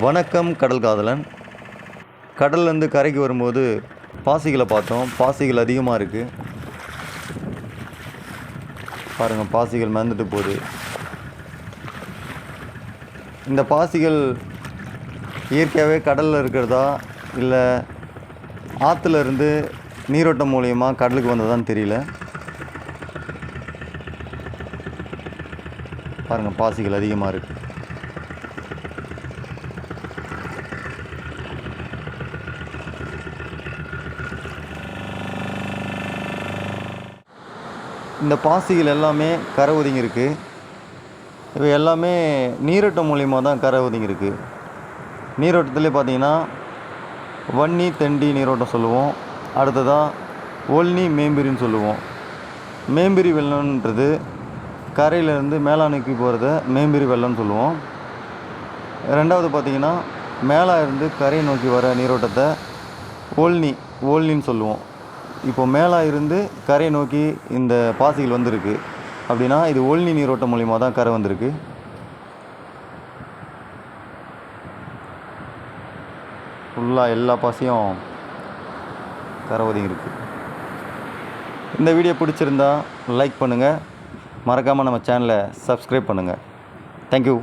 வணக்கம் கடல் காதலன். கடல்லேருந்து கரைக்கு வரும்போது பாசிகளை பார்த்தோம். பாசிகள் அதிகமாக இருக்குது பாருங்கள் பாசிகள் மிதந்துட்டு போகுது. இந்த பாசிகள் இயற்கையாகவே கடலில் இருக்கிறதா? இல்லை ஆற்றுல இருந்து நீரோட்டம் மூலயமா கடலுக்கு வந்ததான்னு தெரியல. பாருங்கள் பாசிகள் அதிகமாக இருக்குது இந்த பாசிகள் எல்லாமே கரை ஒதுங்கியிருக்கு. இவை எல்லாமே நீரோட்டம் மூலியமாக தான் கரை ஒதுங்கியிருக்கு. நீரோட்டத்திலே பார்த்தீங்கன்னா வன்னி தெண்டி நீரோட்டம் சொல்லுவோம். அடுத்ததாக ஒல்னி மேம்பிரின்னு சொல்லுவோம். மேம்பிரி வெள்ளம்ன்றது கரையிலேருந்து மேலாணைக்கு போகிறத மேம்பிரி வெள்ளம்னு சொல்லுவோம். ரெண்டாவது பார்த்தீங்கன்னா மேலே இருந்து கரையை நோக்கி வர நீரோட்டத்தை ஓல்னி ஓல்னின்னு சொல்லுவோம். இப்போ மேலே இருந்து கரையை நோக்கி இந்த பாசிகள் வந்திருக்கு. அப்படின்னா இது ஓல்னி நீரோட்டம் மூலிமா தான் கரை வந்திருக்கு. ஃபுல்லாக எல்லா பாசியும் கரை ஒதுங்கி இருக்கு. இந்த வீடியோ பிடிச்சிருந்தா லைக் பண்ணுங்கள் மறக்காமல் நம்ம சேனலை சப்ஸ்கிரைப் பண்ணுங்கள் தேங்க்யூ